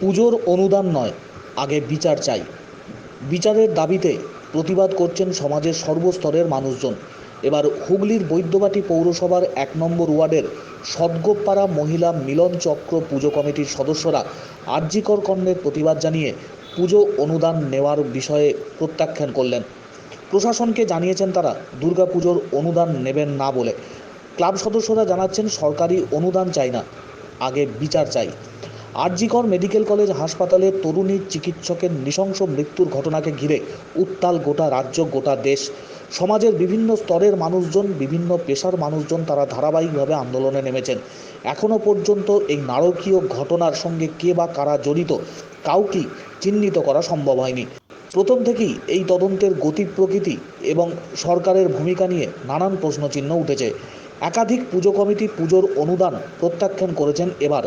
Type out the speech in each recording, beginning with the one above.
পুজোর অনুদান নয়, আগে বিচার চাই। বিচারের দাবিতে প্রতিবাদ করছেন সমাজের সর্বস্তরের মানুষজন। এবার হুগলির বৈদ্যবাটি পৌরসভার এক নম্বর ওয়ার্ডের সদ্গোপাড়া মহিলা মিলন চক্র পুজো কমিটির সদস্যরা আরজিকর কর্ণের প্রতিবাদ জানিয়ে পুজো অনুদান নেওয়ার বিষয়ে প্রত্যাখ্যান করলেন। প্রশাসনকে জানিয়েছেন তারা, দুর্গাপুজোর অনুদান নেবেন না বলে। ক্লাব সদস্যরা জানাচ্ছেন, সরকারি অনুদান চাই না, আগে বিচার চাই। আরজিকর মেডিকেল কলেজ হাসপাতালে তরুণী চিকিৎসকের নৃশংস মৃত্যুর ঘটনাকে ঘিরে উত্তাল গোটা রাজ্য, গোটা দেশ। সমাজের বিভিন্ন স্তরের মানুষজন, বিভিন্ন পেশার মানুষজন তারা ধারাবাহিকভাবে আন্দোলনে নেমেছেন। এখনও পর্যন্ত এই নারকীয় ঘটনার সঙ্গে কে বা কারা জড়িত কাউকে চিহ্নিত করা সম্ভব হয়নি। প্রথম থেকেই এই তদন্তের গতি প্রকৃতি এবং সরকারের ভূমিকা নিয়ে নানান প্রশ্নচিহ্ন উঠেছে। একাধিক পুজো কমিটি পুজোর অনুদান প্রত্যাখ্যান করেছেন এবার।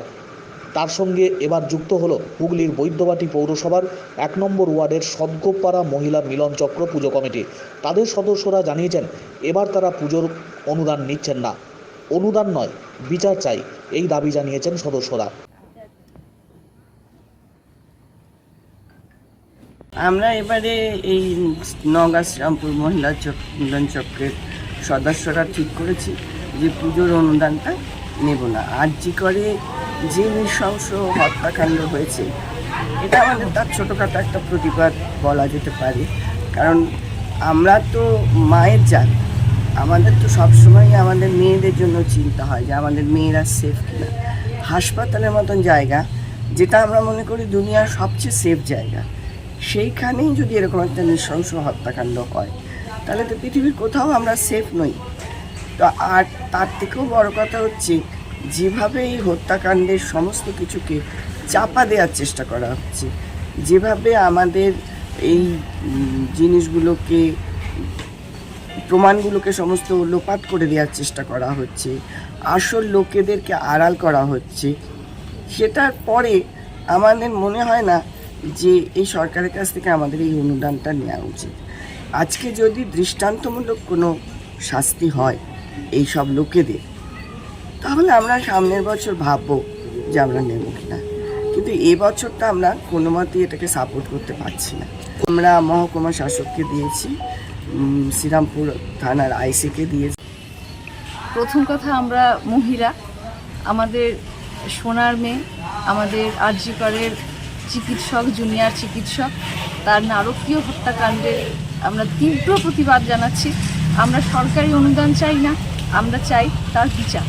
তার সঙ্গে এবার যুক্ত হলো হুগলির বৈদ্যবাটি পৌরসভার এক নম্বর ওয়ার্ডের সদ্গোপাড়া মহিলা মিলন চক্র পুজো কমিটি। তাদের সদস্যরা জানিয়েছেন, এবার তারা পুজোর অনুদান নিচ্ছেন না। অনুদান নয়, বিচার চাই, এই দাবি জানিয়েছেন সদস্যরা। আমরা এবারে এই নগা শ্রীরামপুর মহিলা মিলন চক্রের সদস্যরা ঠিক করেছি যে পুজোর অনুদানটা নেব না। আর জি করে যে নৃশংস হত্যাকাণ্ড হয়েছে, এটা আমাদের তার ছোটোখাটো একটা প্রতিবাদ বলা যেতে পারে। কারণ আমরা তো মায়ের জাত, আমাদের তো সবসময় আমাদের মেয়েদের জন্য চিন্তা হয় যে আমাদের মেয়েরা সেফ কিনা। হাসপাতালের মতন জায়গা, যেটা আমরা মনে করি দুনিয়ার সবচেয়ে সেফ জায়গা, সেইখানেই যদি এরকম একটা নৃশংস হত্যাকাণ্ড হয়, তাহলে তো পৃথিবীর কোথাও আমরা সেফ নই। তো আর তার থেকেও বড় কথা হচ্ছে যেভাবে এই হত্যাকাণ্ডের সমস্ত কিছুকে চাপা দেওয়ার চেষ্টা করা হচ্ছে, যেভাবে আমাদের এই জিনিসগুলোকে, প্রমাণগুলোকে সমস্ত লোপাট করে দেওয়ার চেষ্টা করা হচ্ছে, আসল লোকেদেরকে আড়াল করা হচ্ছে, সেটার পরে আমাদের মনে হয় না যে এই সরকারের কাছ থেকে আমাদের এই অনুদানটা নেওয়া উচিত। আজকে যদি দৃষ্টান্তমূলক কোনো শাস্তি হয় এই সব লোকেদের তাহলে আমরা সামনের বছর ভাববো যে আমরা নেব কিনা। কিন্তু এ বছরটা আমরা কোনো মতেই এটাকে সাপোর্ট করতে পারছি না। আমরা মহকুমা শাসককে দিয়েছি শ্রীরামপুর থানার আইসিকে দিয়েছি। প্রথম কথা আমরা মহিলা, আমাদের সোনার মেয়ে, আমাদের আরজিকরের চিকিৎসক, জুনিয়র চিকিৎসক, তার নারকীয় হত্যাকাণ্ডের আমরা তীব্র প্রতিবাদ জানাচ্ছি। আমরা সরকারি অনুদান চাই না, আমরা চাই তার বিচার।